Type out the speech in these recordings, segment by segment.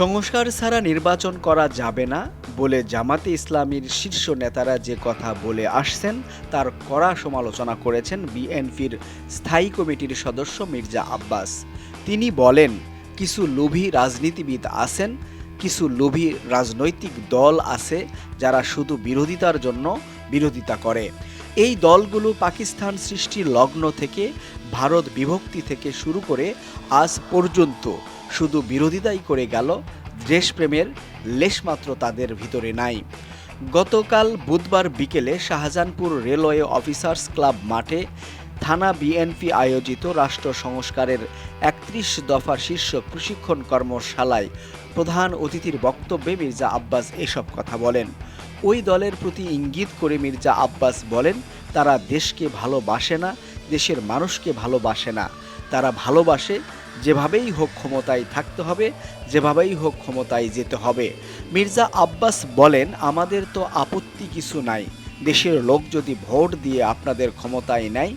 সংস্কার ছাড়া নির্বাচন করা যাবে না বলে জামাতে ইসলামীর শীর্ষ নেতারা যে কথা বলে আসছেন, তার কড়া সমালোচনা করেছেন বিএনপির স্থায়ী কমিটির সদস্য মির্জা আব্বাস। তিনি বলেন, কিছু লোভী রাজনীতিবিদ আছেন, কিছু লোভী রাজনৈতিক দল আছে যারা শুধু বিরোধিতার জন্য বিরোধিতা করে। এই দলগুলো পাকিস্তান সৃষ্টির লগ্ন থেকে, ভারত বিভক্তি থেকে শুরু করে আজ পর্যন্ত শুধু বিরোধিতাই করে গেল, দেশপ্রেমের লেশমাত্র তাদের ভিতরে নাই। গতকাল বুধবার বিকেলে শাহজাহানপুর রেলওয়ে অফিসার্স ক্লাব মাঠে থানা বিএনপি আয়োজিত রাষ্ট্র সংস্কারের একত্রিশ দফার শীর্ষ প্রশিক্ষণ কর্মশালায় প্রধান অতিথির বক্তব্যে মির্জা আব্বাস এসব কথা বলেন। ওই দলের প্রতি ইঙ্গিত করে মির্জা আব্বাস বলেন, তারা দেশকে ভালোবাসে না, দেশের মানুষকে ভালোবাসে না। তারা ভালোবাসে যেভাবেই হোক ক্ষমতায় থাকতে হবে, যেভাবেই হোক ক্ষমতায় যেতে হবে। মির্জা আব্বাস বলেন, আমাদের তো আপত্তি কিছু নাই। দেশের লোক যদি ভোট দিয়ে আপনাদের ক্ষমতায় নেয়,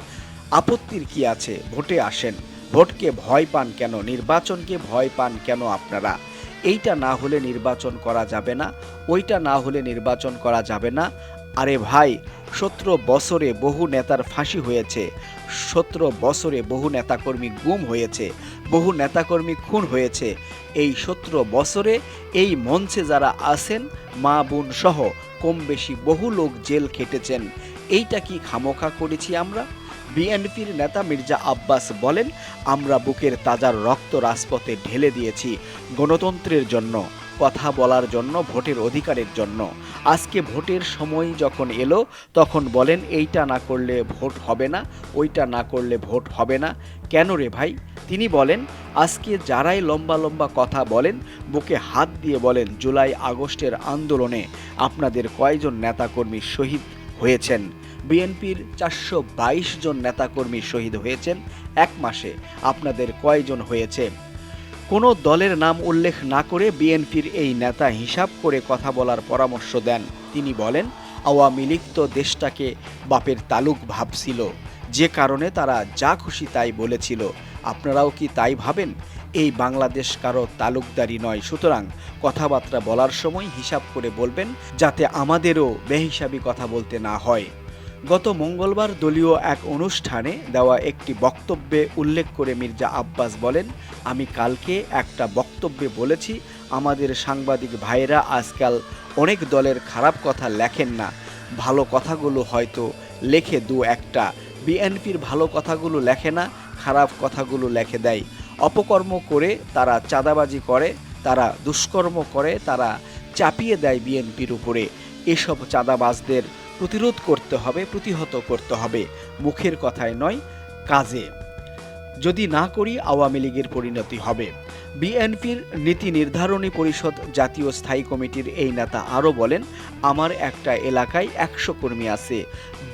আপত্তির কি আছে? ভোটে আসেন। ভোটকে ভয় পান কেন? নির্বাচনকে ভয় পান কেন আপনারা? এইটা না হলে নির্বাচন করা যাবে না, ওইটা না হলে নির্বাচন করা যাবে না। আরে ভাই, সতেরো বছরে বহু নেতার ফাঁসি হয়েছে। সতেরো বছরে বহু নেতাকর্মী গুম হয়েছে। বহু নেতাকর্মী খুন হয়েছে। এই সতেরো বছরে এই মঞ্চে যারা আছেন, মা বোন সহ কম বেশি বহু লোক জেল খেটেছেন। এইটা কি খামোখা করেছি আমরা? বিএনপির নেতা মির্জা আব্বাস বলেন, আমরা বুকের তাজার রক্ত রাজপথে ঢেলে দিয়েছি গণতন্ত্রের জন্য, কথা বলার জন্য, ভোটের অধিকারের জন্য। আজকে ভোটের সময় যখন এলো, তখন বলেন, এইটা না করলে ভোট হবে না, ওইটা না করলে ভোট হবে না। কেন রে ভাই? তিনি বলেন, আজকে যারাই লম্বা লম্বা কথা বলেন, বুকে হাত দিয়ে বলেন জুলাই আগস্টের আন্দোলনে আপনাদের কয়জন নেতাকর্মী শহীদ হয়েছেন? বিএনপির চারশো বাইশ জন নেতাকর্মী শহীদ হয়েছেন এক মাসে। আপনাদের কয়জন হয়েছে? কোনো দলের নাম উল্লেখ না করে বিএনপির এই নেতা হিসাব করে কথা বলার পরামর্শ দেন। তিনি বলেন, আওয়ামী লীগ তো দেশটাকে বাপের তালুক ভাবছিল। যে কারণে তারা যা খুশি তাই বলেছিল। আপনারাও কি তাই ভাবেন? এই বাংলাদেশ কারও তালুকদারি নয়। সুতরাং কথাবার্তা বলার সময় হিসাব করে বলবেন, যাতে আমাদেরও বেহিসাবি কথা বলতে না হয়। গত মঙ্গলবার দলীয় এক অনুষ্ঠানে দেওয়া একটি বক্তব্যে উল্লেখ করে মির্জা আব্বাস বলেন, আমি কালকে একটা বক্তব্যে বলেছি, আমাদের সাংবাদিক ভাইরা আজকাল অনেক দলের খারাপ কথা লেখেন না। ভালো কথাগুলো হয়তো লেখে দু একটা। বিএনপির ভালো কথাগুলো লেখে না খারাপ কথাগুলো লেখে দেয়। অপকর্ম করে তারা চাঁদাবাজি করে, তারা দুষ্কর্ম করে, তারা চাপিয়ে দেয় বিএনপির উপরে। এসব চাঁদাবাজদের প্রতিরোধ করতে হবে, প্রতিহত করতে হবে। মুখের কথায় নয়, কাজে। যদি না করি আওয়ামী লীগের পরিণতি হবে। বিএনপির নীতি নির্ধারণী পরিষদ জাতীয় স্থায়ী কমিটির এই নেতা আরও বলেন, আমার একটা এলাকায় একশো কর্মী আছে।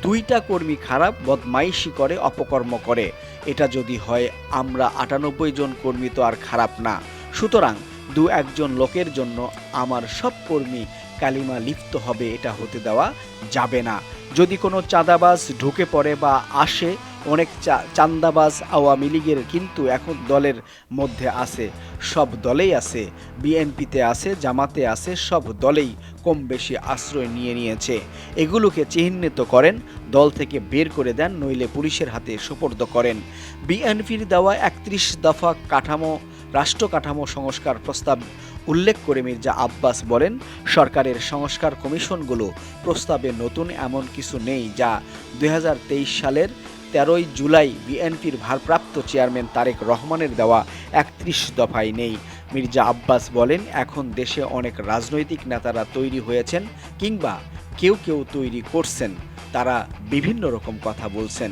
দুইটা কর্মী খারাপ, বদমাইশি করে, অপকর্ম করে। এটা যদি হয়, আমরা আটানব্বই জন কর্মী তো আর খারাপ না। সুতরাং দু একজন লোকের জন্য আমার সব কর্মী কালিমা লিপ্ত হবে, এটা হতে দেওয়া যাবে না। যদি কোনো চাঁদাবাজ ঢুকে পড়ে বা আসে অনেক চান্দাবাজ আওয়ামী লীগের কিন্তু এখন দলের মধ্যে আছে। সব দলেই আছে। বিএনপিতে আছে, জামাতে আছে, সব দলেই কম বেশি আশ্রয় নিয়ে নিয়েছে। এগুলোকে চিহ্নিত করেন, দল থেকে বের করে দেন, নইলে পুলিশের হাতে সোপর্দ করেন। বিএনপির দেওয়া একত্রিশ দফা কাঠামো, রাষ্ট্র কাঠামো সংস্কার প্রস্তাব উল্লেখ করে মির্জা আব্বাস বলেন, সরকারের সংস্কার কমিশনগুলো প্রস্তাবে নতুন এমন কিছু নেই যা দু হাজার তেইশ সালের তেরোই জুলাই বিএনপির ভারপ্রাপ্ত চেয়ারম্যান তারেক রহমানের দেওয়া একত্রিশ দফায় নেই। মির্জা আব্বাস বলেন, এখন দেশে অনেক রাজনৈতিক নেতারা তৈরি হয়েছেন কিংবা কেউ কেউ তৈরি করছেন। তারা বিভিন্ন রকম কথা বলছেন।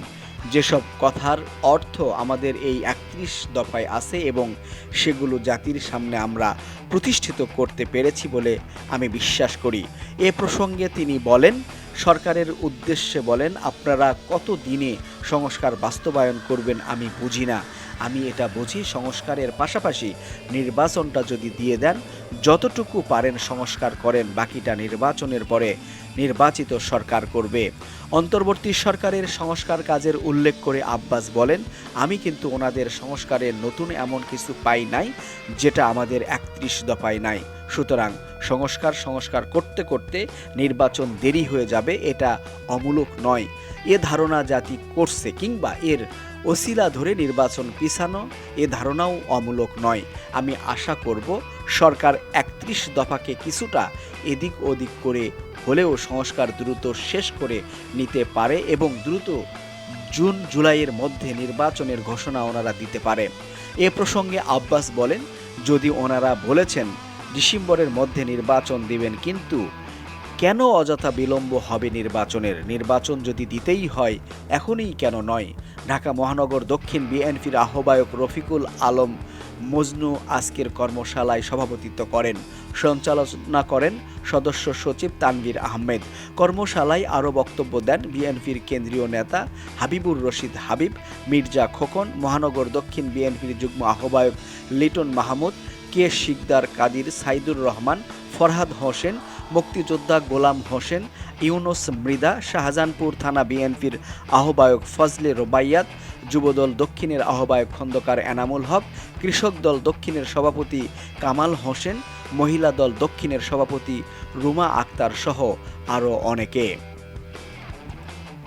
যেসব কথার অর্থ আমাদের এই একত্রিশ দফায় আছে এবং সেগুলো জাতির সামনে আমরা প্রতিষ্ঠিত করতে পেরেছি বলে আমি বিশ্বাস করি। এ প্রসঙ্গে তিনি বলেন সরকারের উদ্দেশ্যে বলেন আপনারা কত দিনে সংস্কার বাস্তবায়ন করবেন আমি বুঝি না। আমি এটা বুঝি সংস্কারের পাশাপাশি নির্বাচনটা যদি দিয়ে দেন, যতটুকু পারেন সংস্কার করেন, বাকিটা নির্বাচনের পরে নির্বাচিত সরকার করবে। অন্তর্বর্তী সরকারের সংস্কার কাজের উল্লেখ করে আব্বাস বলেন, আমি কিন্তু ওনাদের সংস্কারের নতুন এমন কিছু পাই নাই, যেটা আমাদের একত্রিশ দফায় নাই। সুতরাং সংস্কার সংস্কার করতে করতে নির্বাচন দেরি হয়ে যাবে, এটা অমূলক নয়। এ ধারণা জাতি করছে কিংবা এর ওসিলা ধরে নির্বাচন পিছানো এ ধারণাও অমূলক নয়। আমি আশা করব সরকার একত্রিশ দফাকে কিছুটা এদিক ওদিক করে হলেও সংস্কার দ্রুত শেষ করে নিতে পারে এবং দ্রুত জুন জুলাইয়ের মধ্যে নির্বাচনের ঘোষণা ওনারা দিতে পারে। এ প্রসঙ্গে আব্বাস বলেন, যদি ওনারা বলেছেন ডিসেম্বরের মধ্যে নির্বাচন দিবেন কিন্তু কেন অযথা বিলম্ব হবে নির্বাচনের? নির্বাচন যদি দিতেই হয়, এখনই কেন নয়? ঢাকা মহানগর দক্ষিণ বিএনপির আহ্বায়ক রফিকুল আলম মজনু আজকের কর্মশালায় সভাপতিত্ব করেন। সঞ্চালনা করেন সদস্য সচিব তানভীর আহমেদ। কর্মশালায় আরও বক্তব্য দেন বিএনপির কেন্দ্রীয় নেতা হাবিবুর রশিদ হাবিব, মির্জা খোকন, মহানগর দক্ষিণ বিএনপির যুগ্ম আহ্বায়ক লিটন মাহমুদ, কে শিকদার কাদির, সাইদুর রহমান, ফরহাদ হোসেন মুক্তিযোদ্ধা গোলাম হোসেন, ইউনুস মৃদা শাহজাহানপুর থানা বিএনপির আহ্বায়ক ফজলে রোবাইয়াত, যুবদল দক্ষিণের আহ্বায়ক খন্দকার এনামুল হক, কৃষক দল দক্ষিণের সভাপতি কামাল হোসেন, মহিলা দল দক্ষিণের সভাপতি রুমা আক্তার সহ আরও অনেকে।